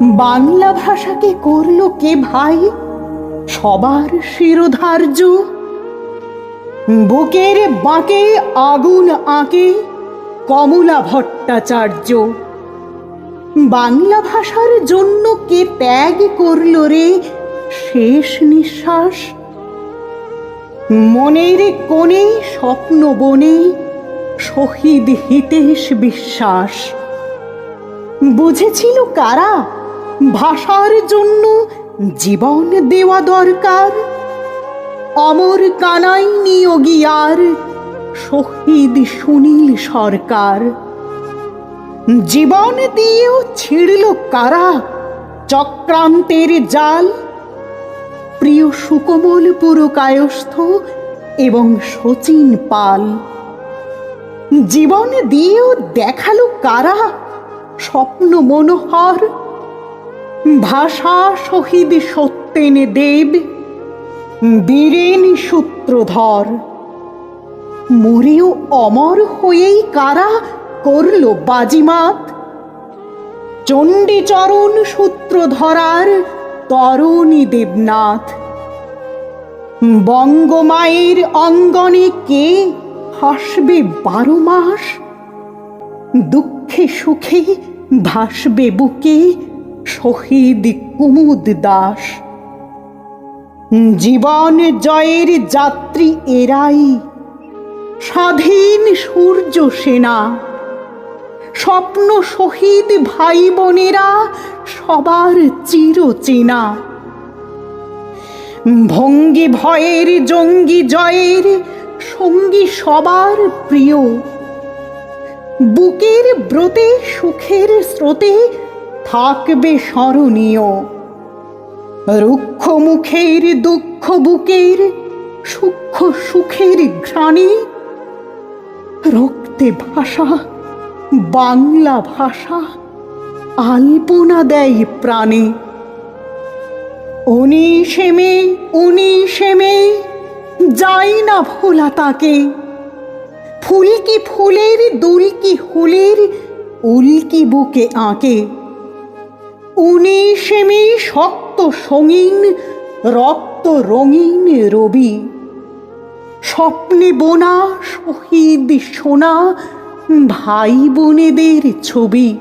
বাংলা ভাষাকে করল কে ভাই? সবার শিরোধার্য। বুকের বাঁকে আগুন আঁকে কমলা ভট্টাচার্য। বাংলা ভাষার জন্য কে ত্যাগ করল রে? শেষ নিঃশ্বাস। মনের কোণে স্বপ্ন বনে শহীদ হিতেশ বিশ্বাস। বুঝেছিল কারা? ভাষার জন্য জীবন দেওয়া দরকার। অমর কানাই নিয়োগিয়ার শহীদ সুনীল সরকার। জীবন দিয়েও ছিঁড়ল কারা? চক্রান্তের জাল। প্রিয় সুকোমল পুরকায়স্থ এবং শচীন পাল। জীবন দিয়েও দেখাল কারা? স্বপ্ন মনোহর ভাষা শহীদ সত্যেন দেব বীরেন সূত্রধর। মরেও অমর হয়েই কারা করল বাজিমাত? চণ্ডীচরণ সূত্রধরার তরণী দেবনাথ। বঙ্গমায়ের অঙ্গনে কে হাসবে বারো মাস? দুঃখে সুখে ভাসবে বুকে শহীদ কুমুদ দাস। জীবন জয়ের যাত্রী এরাই, স্বাধীন সূর্য সেনা। স্বপ্ন শহীদ ভাই বোনেরা সবার চিরচেনা। ভঙ্গি ভয়ের, জঙ্গি জয়ের সঙ্গী সবার প্রিয়। বুকের ব্রতে, সুখের স্রোতে থাকবে স্মরণীয়। রুক্ষ মুখের দুঃখ বুকের সূক্ষ্ম সুখের ঘ্রাণে রক্তে ভাষা বাংলা ভাষা আলপনা দেয় প্রাণে। উনিশে মে উনিশে মে, যাই না ভোলা তাকে। ফুলকি ফুলের, দুলকি হুলের, উল্কি বুকে আঁকে। উনিশে মে শক্ত সঙ্গীন রক্ত রঙিন রবি। স্বপ্নে বোনা শহীদ সোনা ভাই বোনেদের ছবি।